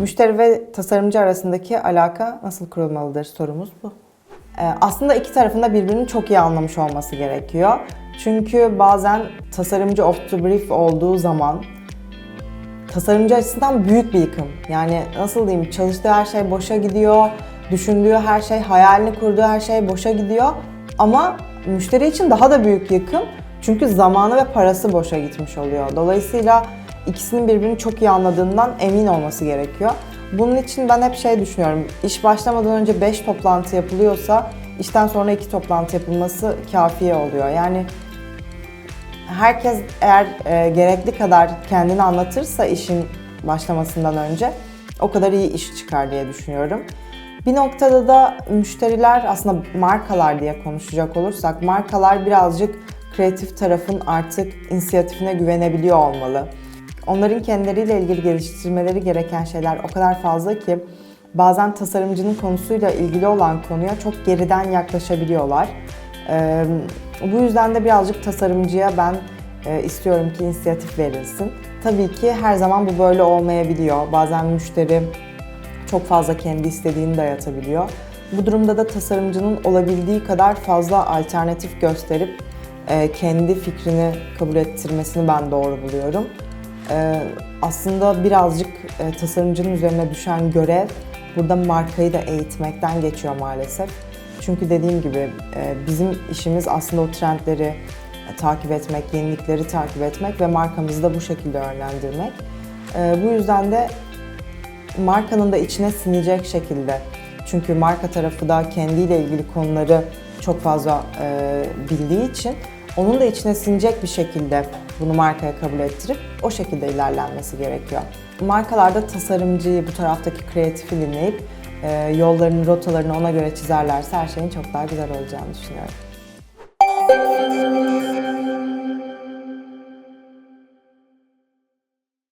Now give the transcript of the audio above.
Müşteri ve tasarımcı arasındaki alaka nasıl kurulmalıdır sorumuz bu. Ee, aslında iki tarafın da birbirini çok iyi anlamış olması gerekiyor. Çünkü bazen tasarımcı off the brief olduğu zaman tasarımcı açısından büyük bir yıkım. Yani nasıl diyeyim çalıştığı her şey boşa gidiyor, düşündüğü her şey, hayalini kurduğu her şey boşa gidiyor. Ama müşteri için daha da büyük yıkım. Çünkü zamanı ve parası boşa gitmiş oluyor. Dolayısıyla ikisinin birbirini çok iyi anladığından emin olması gerekiyor. Bunun için ben hep şey düşünüyorum. İş başlamadan önce 5 toplantı yapılıyorsa işten sonra 2 toplantı yapılması kafiye oluyor. Yani herkes eğer e, gerekli kadar kendini anlatırsa işin başlamasından önce o kadar iyi iş çıkar diye düşünüyorum. Bir noktada da müşteriler aslında markalar diye konuşacak olursak markalar birazcık kreatif tarafın artık inisiyatifine güvenebiliyor olmalı. Onların kendileriyle ilgili geliştirmeleri gereken şeyler o kadar fazla ki bazen tasarımcının konusuyla ilgili olan konuya çok geriden yaklaşabiliyorlar. Ee, bu yüzden de birazcık tasarımcıya ben e, istiyorum ki inisiyatif verilsin. Tabii ki her zaman bu böyle olmayabiliyor. Bazen müşteri çok fazla kendi istediğini dayatabiliyor. Bu durumda da tasarımcının olabildiği kadar fazla alternatif gösterip kendi fikrini kabul ettirmesini ben doğru buluyorum. E, aslında birazcık e, tasarımcının üzerine düşen görev burada markayı da eğitmekten geçiyor maalesef. Çünkü dediğim gibi e, bizim işimiz aslında o trendleri e, takip etmek, yenilikleri takip etmek ve markamızı da bu şekilde yönlendirmek. E, bu yüzden de markanın da içine sinecek şekilde. Çünkü marka tarafı da kendiyle ilgili konuları çok fazla e, bildiği için onun da içine sinecek bir şekilde bunu markaya kabul ettirip o şekilde ilerlenmesi gerekiyor. Markalarda tasarımcıyı, bu taraftaki kreatifi dinleyip e, yollarını, rotalarını ona göre çizerlerse her şeyin çok daha güzel olacağını düşünüyorum.